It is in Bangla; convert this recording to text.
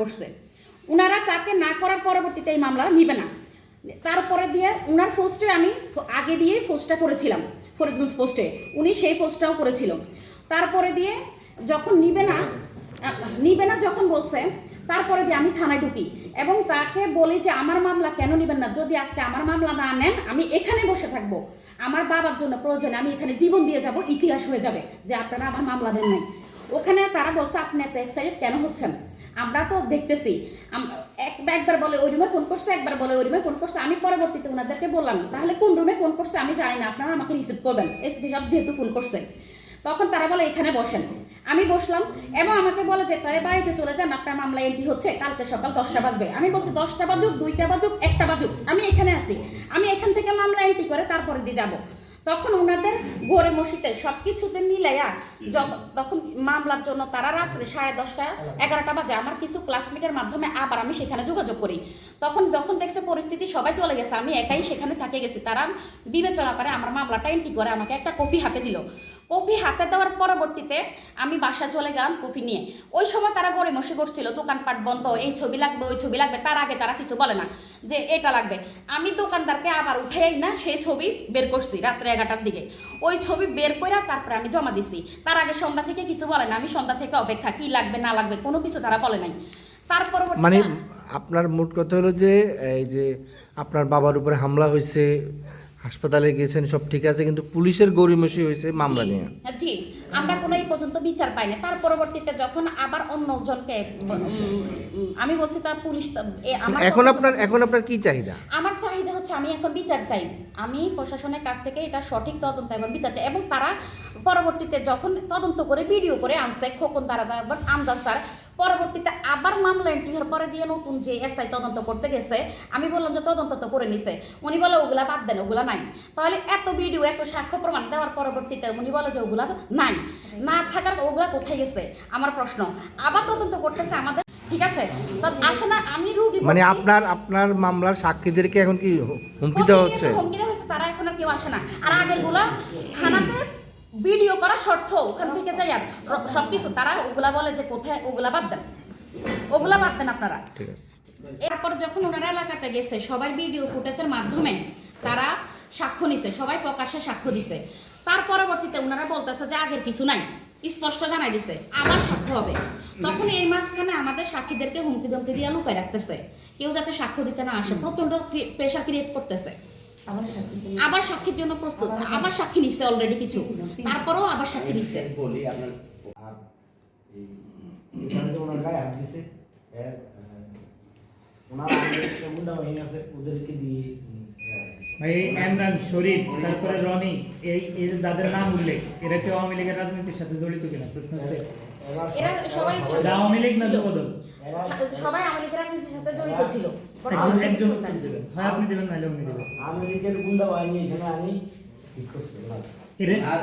করছে। উনারা তাকে না করার পরবর্তীতে এই মামলা নিবে না। তারপরে দিয়ে উনার পোস্টে আমি আগে দিয়ে পোস্টটা করেছিলাম, ফরিদগঞ্জ পোস্টে উনি সেই পোস্টটাও করেছিল। তারপরে দিয়ে যখন নিবে না নিবে না যখন বলছে, তারপরে দিয়ে আমি থানায় ঢুকি এবং তাকে বলি যে, আমার মামলা কেন নেবেন না? যদি আজকে আমার মামলা না নেন, আমি এখানে বসে থাকব। আমার বাবার জন্য প্রয়োজনে আমি এখানে জীবন দিয়ে যাব, ইতিহাস হয়ে যাবে যে আপনারা আমার মামলা দেন নাই। ওখানে তারা বলছে, আপনি এত এক্সাইটেড কেন হচ্ছেন? আমরা তো দেখতেছি। এক- একবার বলে, ওই রুমে ফোন করছে? একবার বলে, ওই রুমে ফোন করছে? আমি পরবর্তীতে ওনাদেরকে বললাম, তাহলে কোন রুমে ফোন করছে? আমি জানি না, আপনারা আমাকে রিসিভ করবেন। এসপি সাহেব যেহেতু ফোন করছে। তখন তারা বলে, এখানে বসেন। আমি বসলাম, এবং আমাকে বলে যে, তাই বাড়িতে চলে যান, আপনার মামলা এন্ট্রি হচ্ছে, কালকে সকাল দশটা বাজবে। আমি বলছি, দশটা বাজুক, দুইটা বাজুক, একটা বাজুক, আমি এখানে আছি। আমি এখান থেকে মামলা এন্ট্রি করে তারপরে দিয়ে যাব। তখন ওনাদের ঘরে মসিতে সব কিছুতে মিলাইয়া তখন মামলার জন্য তারা রাত্রে সাড়ে দশটা, এগারোটা বাজে। আমার কিছু ক্লাসমেটের মাধ্যমে আবার আমি সেখানে যোগাযোগ করি। তখন যখন দেখছে পরিস্থিতি, সবাই চলে গেছে। আমি একাই সেখানে থাকে গেছি। তারা বিবেচনা করে আমার মামলাটা এন্ট্রি করে আমাকে একটা কপি হাতে দিল। কপি হাতে দেওয়ার পরবর্তীতে আমি বাসা চলে গেলাম কপি নিয়ে। ওই সময় তারা গড়ে মশি করছিল দোকানপাট বন্ধ এই ছবি লাগবে ওই ছবি লাগবে তার আগে তারা কিছু বলে না যে এটা লাগবে। আমি দোকানদারকে আবার উঠেই না সেই ছবি বের করছি রাত্রে এগারোটার দিকে। ওই ছবি বের করে তারপরে আমি জমা দিছি। তার আগে সন্ধ্যা থেকে কিছু বলে না আমি সন্ধ্যা থেকে অপেক্ষা কি লাগবে না লাগবে কোনো কিছু তারা বলে নাই। তারপর মানে আপনার মোট কথা হলো যে এই যে আপনার বাবার উপরে হামলা হয়েছে হাসপাতালে গেছেন সব ঠিক আছে কিন্তু পুলিশের গরিমসি হয়েছে মামলা নিয়ে। হ্যাঁ, জি আমরা কোনো এই পর্যন্ত বিচার পাইনি। তার পরবর্তীতে যখন আবার অন্যজনকে আমি বলছি তার পুলিশ এখন আপনার এখন আপনার কি চাহিদা? আমার চাহিদা হচ্ছে আমি এখন বিচার চাই। আমি প্রশাসনের কাছ থেকে এটা সঠিক তদন্ত এবং বিচার চাই। এবং তারা পরবর্তীতে যখন তদন্ত করে ভিডিও করে আনছে খোকন তারা আমদার স্যার পরবর্তীতে আবার মামলা এন্ট্রি হওয়ার পরে দিয়ে নতুন যে এসআই তদন্ত করতে গেছে আমি বললাম যে তদন্ত তো করে নিছে। উনি বলে ওগুলা বাদ দেন ওগুলা নাই। তাহলে এত ভিডিও এত সাক্ষ্য প্রমাণ দেওয়ার পরবর্তীতে উনি বলে যে ওগুলা নাই। না থাকার ওগুলা কোথায় গেছে? আমার প্রশ্ন। আবার তদন্ত করতেছে আমাদের ঠিক আছে? আসে না আমি রুগী মানে আপনার আপনার মামলার সাক্ষীদেরকে এখন কি হুমকি দেওয়া হচ্ছে? হুমকি দেওয়া হচ্ছে তারা এখন আর কেউ আসে না। আর আগেরগুলা থানাতে ভিডিও করা শর্ত ওখান থেকে যাই আর র- সবকিছু তারা ওগুলা বলে যে কোথায় ওগুলা বাদ দেন। ওগুলা বাদ দেন আপনারা। এরপর যখন ওনারা এলাকাতে গেছে সবাই ভিডিও ফুটেজের মাধ্যমে তারা সাক্ষ্য নিছে সবাই প্রকাশ্যে সাক্ষ্য দিছে। তার পরবর্তীতে ওনারা বলতেছে যে আগের কিছু নাই স্পষ্ট জানাই দিছে আবার সাক্ষ্য হবে। তখন এই মাঝখানে আমাদের সাক্ষীদেরকে হুমকি ধমকি দিয়ে লুকায় রাখতেছে। কেউ যাতে সাক্ষ্য দিতে না আসে প্রচণ্ড প্রেশার ক্রিয়েট করতেছে। আবার সাক্ষীর জন্য প্রস্তুত। আবার সাক্ষী নিচ্ছে অলরেডি কিছু। তারপরেও আবার সাক্ষী নিচ্ছে বলি আপনার আর এই এখানে তো ওনার গায়ে হাত দিছে। ওনার আগে বাহিনী আছে ওদেরকে দিয়ে উম, গায়ে হাত দিছে। ভাই এমরান শরীফ তারপরে রনি এই যাদের নাম উল্লেখ এরা কি আওয়ামী লীগের রাজনীতির সাথে জড়িত কিনা? প্রশ্ন হচ্ছে। এরা সবাই আওয়ামী লীগ না যুবদল? এরা সবাই আমাদের রাজনীতির সাথে জড়িত ছিল। একজন একজন দেবেন। হয় আপনি দেবেন নাহলে উনি দেবেন। আমেরিকার গুন্ডা বাহিনী এখানে আনি ঠিক করছে। আর